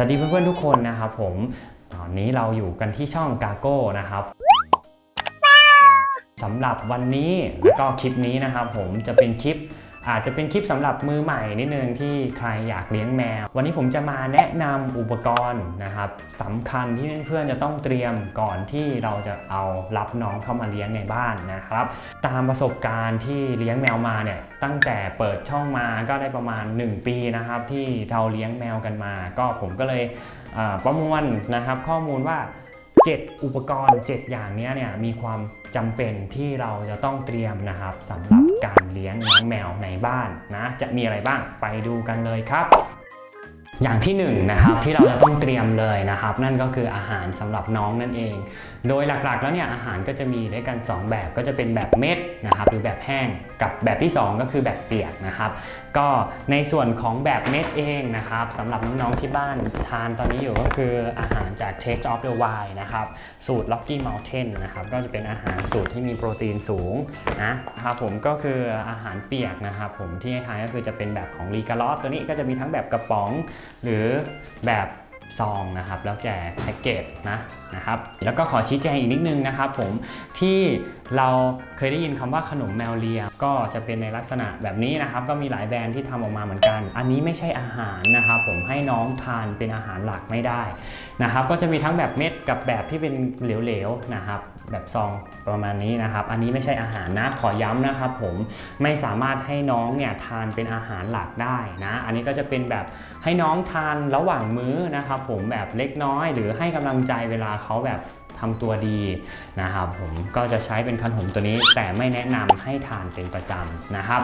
สวัสดีเพื่อนๆทุกคนนะครับผมตอนนี้เราอยู่กันที่ช่องกาโก้นะครับสำหรับวันนี้แล้วก็คลิปนี้นะครับผมจะเป็นคลิป อาจจะเป็นคลิปสำหรับมือใหม่นิดนึงที่ใครอยากเลี้ยงแมว วันนี้ผมจะมาแนะนำอุปกรณ์นะครับสำคัญที่เพื่อนๆจะต้องเตรียมก่อนที่เราจะเอารับน้องเข้ามาเลี้ยงในบ้านนะครับ ตามประสบการณ์ที่เลี้ยงแมวมาเนี่ยตั้งแต่เปิดช่องมาก็ได้ประมาณ 1 ปีนะครับที่เราเลี้ยงแมวกันมา ก็ผมก็เลยประมวลนะครับ ข้อมูลว่า 7 อุปกรณ์ 7 อย่างนี้เนี่ยมีความจำเป็นที่เราจะต้องเตรียมนะครับสำหรับการเลี้ยงน้องแมวในบ้านนะจะมีอะไรบ้างไปดูกันเลยครับ อย่างที่1นงนะครับที่เราจะต้องเตรียมเลยนะครับ นั่นก็คืออาหารสำหรับน้องนั่นเอง โดยหลักๆแล้วเนี่ยอาหารก็จะมีด้วยกัน 2 แบบก็จะเป็นแบบเม็ดนะครับหรือแบบแห้งกับแบบที่ 2 ก็คือแบบเปียกนะครับ ก็ในส่วนของแบบเม็ดเองนะครับสำหรับน้องๆที่บ้านทานตอนนี้อยู่ก็คืออาหารจาก Taste of the Wild นะครับสูตร Rocky Mountain นะครับก็จะเป็นอาหารสูตรที่มีโปรตีนสูงนะครับผมก็คืออาหารเปียกนะครับผมที่ให้ทานก็คือจะเป็นแบบของรีกาลอสตัวนี้ก็จะมีทั้งแบบกระป๋องหรือแบบซองนะครับแล้วแต่แพ็กเกจนะนะครับแล้วก็ขอชี้แจงอีกนิดนึงนะครับผมที่เราเคยได้ยินคำว่าขนมแมวเลีย ก็จะเป็นในลักษณะแบบนี้นะครับ ก็มีหลายแบรนด์ที่ทำออกมาเหมือนกัน อันนี้ไม่ใช่อาหารนะครับผมให้น้องทานเป็นอาหารหลักไม่ได้นะครับก็จะมีทั้งแบบเม็ดกับแบบที่เป็นเหลวๆนะครับ แบบซองประมาณนี้นะครับ อันนี้ไม่ใช่อาหารนะ ขอย้ำนะครับผมไม่สามารถให้น้องเนี่ยทานเป็นอาหารหลักได้นะ อันนี้ก็จะเป็นแบบให้น้องทานระหว่างมื้อนะครับผมแบบเล็กน้อย หรือให้กำลังใจเวลาเขาแบบทำตัวดีนะครับผมก็จะใช้เป็นขนมตัวนี้แต่ไม่แนะนำให้ทานเป็นประจำนะครับ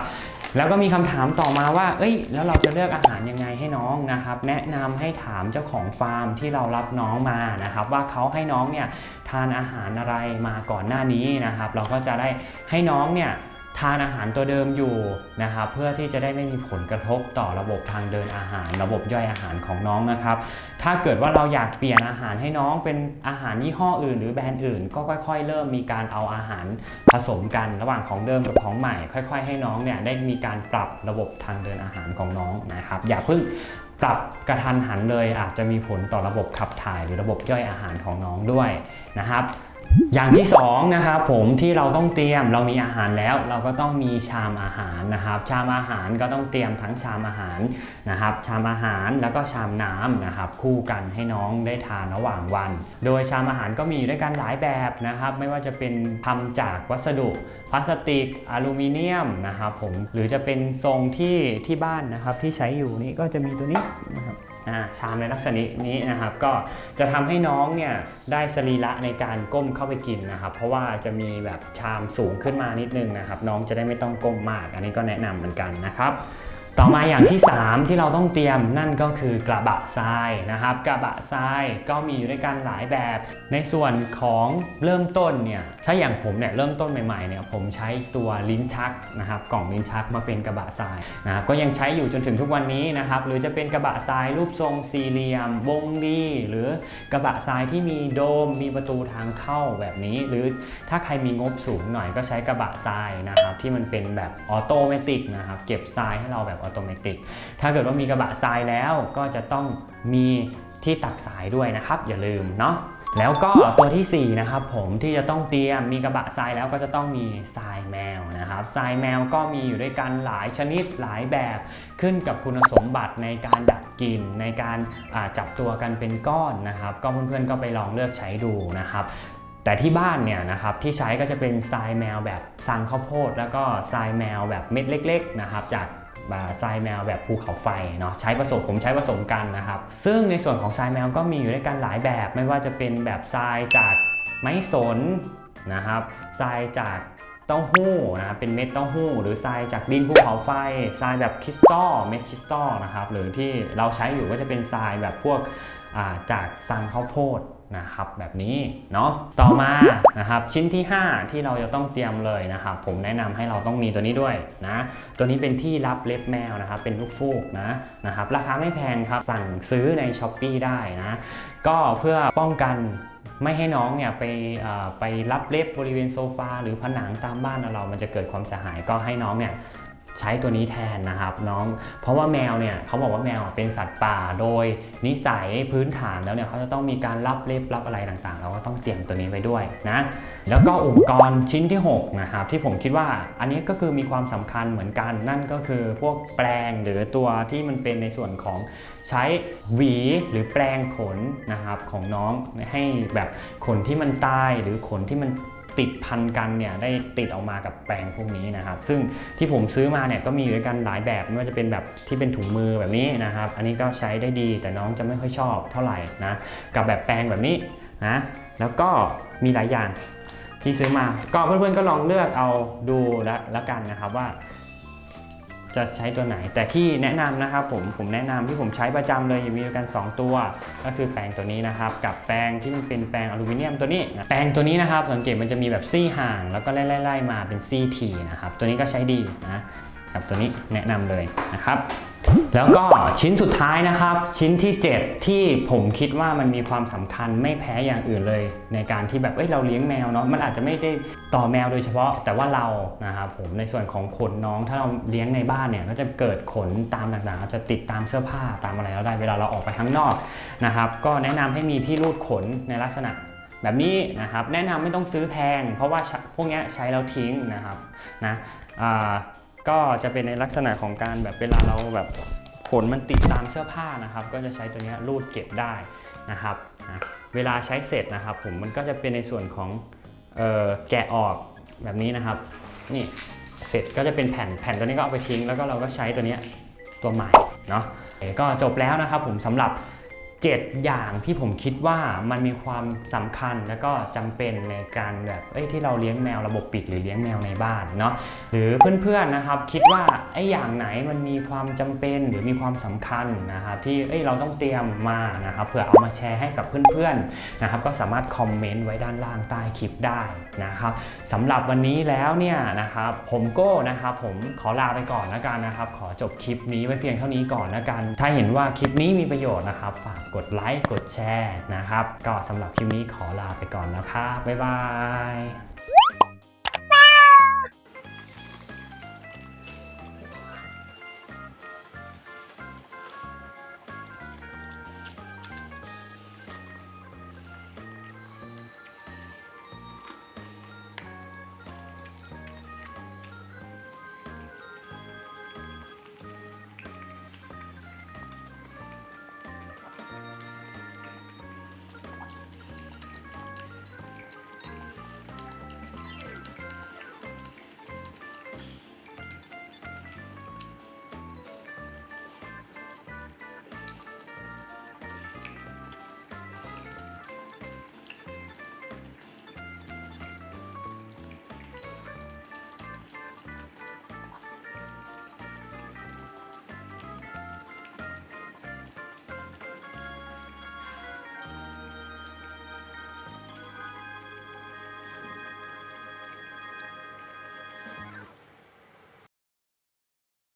แล้วก็มีคำถามต่อมาว่า เอ้ย แล้วเราจะเลือกอาหารยังไงให้น้องนะครับ แนะนำให้ถามเจ้าของฟาร์มที่เรารับน้องมานะครับ ว่าเขาให้น้องเนี่ยทานอาหารอะไรมาก่อนหน้านี้นะครับ เราก็จะได้ให้น้องเนี่ย ทานอาหารตัวเดิมอยู่นะครับเพื่อที่จะได้ไม่มีผลกระทบต่อระบบทางเดินอาหาร ระบบย่อยอาหารของน้องนะครับ ถ้าเกิดว่าเราอยากเปลี่ยนอาหารให้น้องเป็นอาหารยี่ห้ออื่น หรือแบรนด์อื่น ก็ค่อย ๆ เริ่มมีการเอาอาหารผสมกันระหว่างของเดิมกับของใหม่ ค่อย ๆ ให้น้องเนี่ยได้มีการปรับระบบทางเดินอาหารของน้องนะครับ อย่าเพิ่งปรับกระทันหันเลยอาจจะมีผลต่อระบบขับถ่าย หรือระบบย่อยอาหารของน้องด้วยนะครับ อย่างที่สองนะครับผมที่เราต้องเตรียมเรามีอาหารแล้ว เราก็ต้องมีชามอาหารนะครับ ชามอาหารก็ต้องเตรียมทั้งชามอาหารนะครับ ชามอาหารแล้วก็ชามน้ำนะครับ คู่กันให้น้องได้ทานระหว่างวัน โดยชามอาหารก็มีด้วยกันหลายแบบนะครับ ไม่ว่าจะเป็นทำจากวัสดุพลาสติกอลูมิเนียมนะครับผมหรือจะเป็นทรงที่ที่บ้านนะครับที่ใช้อยู่นี่ก็จะมีตัวนี้นะครับ ชามในลักษณะนี้นะครับ ก็จะทำให้น้องเนี่ยได้สรีระในการก้มเข้าไปกินนะครับ เพราะว่าจะมีแบบชามสูงขึ้นมานิดนึงนะครับ น้องจะได้ไม่ต้องก้มมาก อันนี้ก็แนะนำเหมือนกันนะครับ ต่อมาอย่างที่ 3 ที่เราต้องเตรียมนั่นก็คือกระบะทรายนะครับ กระบะทรายก็มีอยู่ด้วยกันหลายแบบ ในส่วนของเริ่มต้นเนี่ยถ้าอย่างผมเนี่ยเริ่มต้นใหม่ๆเนี่ยผมใช้ตัวลิ้นชักนะครับ กล่องลิ้นชักมาเป็นกระบะทรายนะครับก็ยังใช้อยู่จนถึงทุกวันนี้นะครับ หรือจะเป็นกระบะทรายรูปทรงสี่เหลี่ยม วงรีหรือกระบะทรายที่มีโดมมีประตูทางเข้าแบบนี้ หรือถ้าใครมีงบสูงหน่อยก็ใช้กระบะทรายนะครับที่มันเป็นแบบออโตเมติกนะครับเก็บทรายให้เราแบบออโตเมติก ถ้าเกิดว่ามีกระบะทรายแล้วก็จะต้องมีที่ตักสายด้วยนะครับ อย่าลืมเนาะแล้วก็ตัวทีสี่ 4 นะครับผมที่จะต้องเตรียมมีกระบะทรายแล้วก็จะต้องมีทรายแมวนะครับทรายแมวก็มีอยู่ด้วยกันหลายชนิดหลายแบบขึ้นกับคุณสมบัติในการดับกลิ่นในการจับตัวกันเป็นก้อนนะครับ ก็เพื่อนๆก็ไปลองเลือกใช้ดูนะครับแต่ที่บ้านเนี่ยนะครับที่ใช้ก็จะเป็นทรายแมวแบบซังข้าวโพด แล้วก็ทรายแมวแบบเม็ดเล็ก ๆ นะครับจาก ทรายแมวแบบภูเขาไฟเนาะใช้ผสมผมใช้ผสมกันนะครับ ซึ่งในส่วนของทรายแมวก็มีอยู่ด้วยกันหลายแบบ ไม่ว่าจะเป็นแบบทรายจากไม้สนนะครับทรายจากเต้าหู้นะครับเป็นเม็ดเต้าหู้ หรือทรายจากดินภูเขาไฟทรายแบบคริสตัลเม็ดคริสตัลนะครับหรือที่เราใช้อยู่ก็จะเป็นทรายแบบพวกาจากซังข้าวโพด นะครับแบบนี้เนาะต่อมานะครับชิ้นที่ 5 ที่เราจะต้องเตรียมเลยนะครับผมแนะนำให้เราต้องมีตัวนี้ด้วยนะตัวนี้เป็นที่รับเล็บแมวนะครับเป็นลูกฟูกนะนะครับราคาไม่แพงครับสั่งซื้อใน s h อ p e e ได้นะก็เพื่อป้องกันไม่ให้น้องเนี่ยไปไปรับเล็บบริเวณโซฟาหรือผนังตามบ้านเรา มันจะเกิดความเสียหายก็ให้น้องเนี่ย ใช้ตัวนี้แทนนะครับน้อง เพราะว่าแมวเนี่ยเขาบอกว่าแมวเป็นสัตว์ป่าโดยนิสัยพื้นฐานแล้วเนี่ยเขาจะต้องมีการรับเล็บรับอะไรต่างๆ เราก็ต้องเตรียมตัวนี้ไว้ด้วยนะแล้วก็อุปกรณ์ชิ้นที่6นะครับที่ผมคิดว่าอันนี้ก็คือมีความสำคัญเหมือนกันนั่นก็คือพวกแปรงหรือตัวที่มันเป็นในส่วนของใช้หวีหรือแปรงขนนะครับของน้องให้แบบขนที่มันตายหรือขนที่มัน ติดพันกันเนี่ยได้ติดออกมากับแปรงพวกนี้นะครับ ซึ่งที่ผมซื้อมาเนี่ยก็มีอยู่ด้วยกันหลายแบบไม่ว่าจะเป็นแบบที่เป็นถุงมือแบบนี้นะครับ อันนี้ก็ใช้ได้ดีแต่น้องจะไม่ค่อยชอบเท่าไหร่นะกับแบบแปรงแบบนี้นะแล้วก็มีหลายอย่างที่ซื้อมาก็เพื่อนๆก็ลองเลือกเอาดูแล้วแล้วกันนะครับว่า จะใช้ตัวไหน แต่ที่แนะนำนะครับผมผมแนะนำที่ผมใช้ประจำเลยมีด้วยกัน 2 ตัว ก็คือแปรงตัวนี้นะครับ กับแปรงที่มันเป็นแปรงอลูมิเนียมตัวนี้นะแปรงตัวนี้นะครับสังเกตมันจะมีแบบซี่ห่างแล้วก็ไล่ๆๆมาเป็นซี่ทีนะครับตัวนี้ก็ใช้ดีนะกับตัวนี้แนะนำเลยนะครับ แล้วก็ชิ้นสุดท้ายนะครับ ชิ้นที่ 7 ที่ผมคิดว่ามันมีความสำคัญไม่แพ้อย่างอื่นเลย ในการที่แบบเอ้ยเราเลี้ยงแมวเนาะมันอาจจะไม่ได้ต่อแมวโดยเฉพาะ แต่ว่าเรานะครับผมในส่วนของขนน้องถ้าเราเลี้ยงในบ้านเนี่ยก็จะเกิดขนตามต่างๆจะติดตามเสื้อผ้าตามอะไรเราได้เวลาเราออกไปข้างนอกนะครับ ก็แนะนำให้มีที่รูดขนในลักษณะแบบนี้นะครับแนะนำไม่ต้องซื้อแพง เพราะว่าพวกนี้ใช้แล้วทิ้งนะครับนะอ่า ก็จะเป็นในลักษณะของการแบบเวลาเราแบบขนมันติดตามเสื้อผ้านะครับ ก็จะใช้ตัวนี้รูดเก็บได้นะครับนะเวลาใช้เสร็จนะครับ ผมมันก็จะเป็นในส่วนของออแกะออกแบบนี้นะครับ นี่เสร็จก็จะเป็นแผ่นแผ่นตัวนี้ก็เอาไปทิ้ง แล้วก็เราก็ใช้ตัวนี้ตัวใหม่เนาะก็จบแล้วนะครับผมสำหรับ 7 อย่างที่ผมคิดว่ามันมีความสำคัญแล้วก็จำเป็นในการแบบเอ้ยที่เราเลี้ยงแมวระบบปิดหรือเลี้ยงแมวในบ้านเนาะหรือเพื่อนๆนะครับคิดว่าไอ้อย่างไหนมันมีความจำเป็นหรือมีความสำคัญนะครับที่เอ้ยเราต้องเตรียมมานะครับเพื่อเอามาแชร์ให้กับเพื่อนๆนะครับก็สามารถคอมเมนต์ไว้ด้านล่างใต้คลิปได้นะครับสำหรับวันนี้แล้วเนี่ยนะครับผมโก้นะครับผมขอลาไปก่อนแล้วกันนะครับ ขอจบคลิปนี้ไว้เพียงเท่านี้ก่อนแล้วกัน ถ้าเห็นว่าคลิปนี้มีประโยชน์นะครับฝากกดไลค์ กดแชร์นะครับ ก็สำหรับคลิปนี้ขอลาไปก่อนแล้วครับ บ๊ายบาย